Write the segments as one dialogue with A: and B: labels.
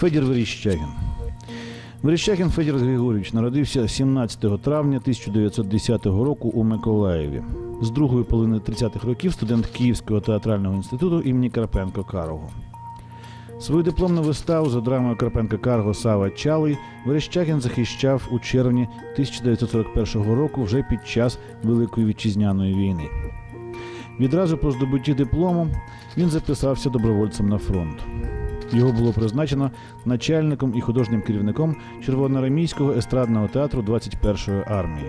A: Федір Верещагін. Верещагін Федір Григорійович народився 17 травня 1910 року у Миколаєві. З другої половини 30-х років студент Київського театрального інституту імені Карпенко Карого. Свою дипломну виставу за драмою Карпенка Карго Сава Чалий Верещагін захищав у червні 1941 року вже під час Великої вітчизняної війни. Відразу по здобутті диплому він записався добровольцем на фронт. Його було призначено начальником і художнім керівником Червоноармійського естрадного театру 21-ї армії.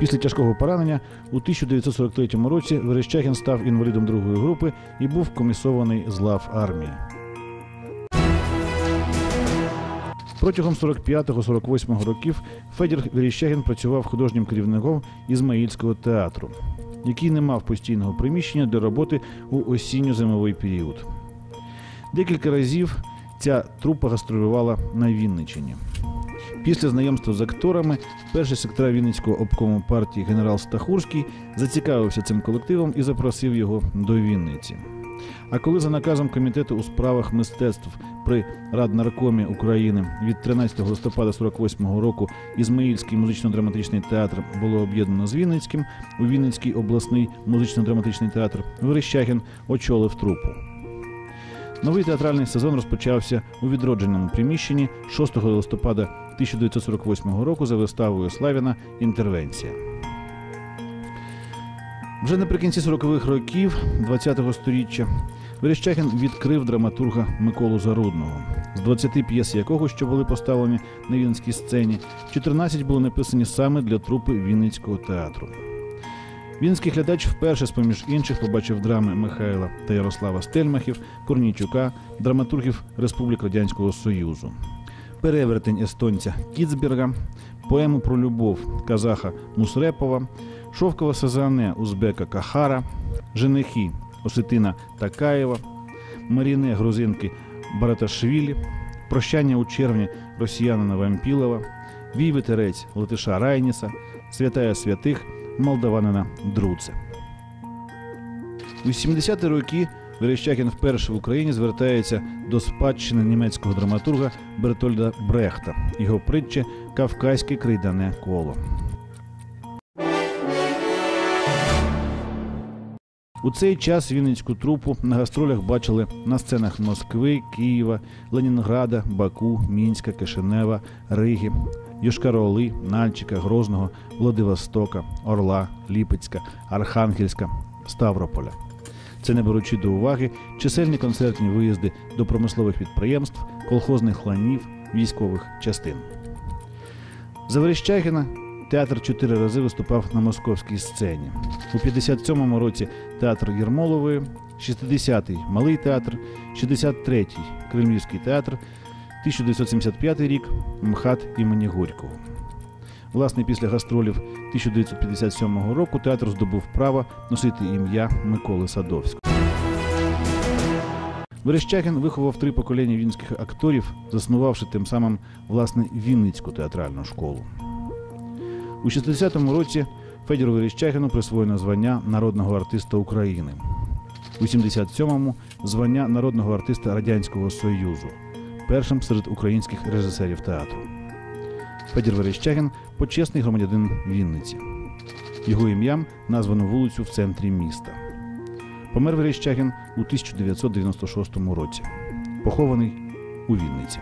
A: Після тяжкого поранення у 1943 році Верещагін став інвалідом другої групи і був комісований з лав армії. Протягом 45-48 років Федір Верещагін працював художнім керівником Ізмаїльського театру, який не мав постійного приміщення для роботи у осінньо-зимовий період. Декілька разів ця трупа гастролювала на Вінниччині. Після знайомства з акторами перший сектор Вінницького обкому партії генерал Стахурський зацікавився цим колективом і запросив його до Вінниці. А коли за наказом комітету у справах мистецтв при Раднаркомі України від 13 листопада 48-го року Ізмаїльський музично-драматичний театр було об'єднано з Вінницьким у Вінницький обласний музично-драматичний театр, Верещагін очолив трупу. Новий театральний сезон розпочався у відродженому приміщенні 6 листопада 1948 року за виставою Славіна Інтервенція. Вже наприкінці 40-х років ХХ століття Верещагін відкрив драматурга Миколу Зарудного, з 20 п'єс якого, що були поставлені на Вінницькій сцені, 14 були написані саме для трупи Вінницького театру. Вінницький глядач вперше, з-поміж інших, побачив драми Михайла та Ярослава Стельмахів, Корнійчука, драматургів Республік Радянського Союзу, перевертень естонця Кіцберга, поему про любов казаха Мусрепова, шовкове сазане Узбека Кахара, женихи Осетина Такаєва, Маріне Грузинки Бараташвілі, прощання у червні росіянина Вампілова, Вій ветерець Латиша Райніса, Святая святих молдаванина Друце. У 70-ті роки Верещакін вперше в Україні звертається до спадщини німецького драматурга Бертольда Брехта, його притчі Кавказьке крейдане коло. У цей час Вінницьку трупу на гастролях бачили на сценах Москви, Києва, Ленінграда, Баку, Мінська, Кишинева, Риги, Йошкар-Оли, Нальчика, Грозного, Владивостока, Орла, Ліпецька, Архангельська, Ставрополя. Це не беручи до уваги чисельні концертні виїзди до промислових підприємств, колхозних ланів, військових частин. За Верещагіна театр чотири рази виступав на московській сцені. У 57-му році театр Єрмолової, 60-й Малий театр, 63-й Кремлівський театр, 1975 рік МХАТ імені Горького. Власне, після гастролів 1957 року театр здобув право носити ім'я Миколи Садовського. Верещагін виховав три покоління вінницьких акторів, заснувавши тим самим власне Вінницьку театральну школу. У 60-му році Федору Верещагіну присвоєно звання народного артиста України. У 77-му звання народного артиста Радянського Союзу, першим серед українських режисерів театру. Федір Верещагін почесний громадянин Вінниці. Його ім'ям названо вулицю в центрі міста. Помер Верещагін у 1996 році. Похований у Вінниці.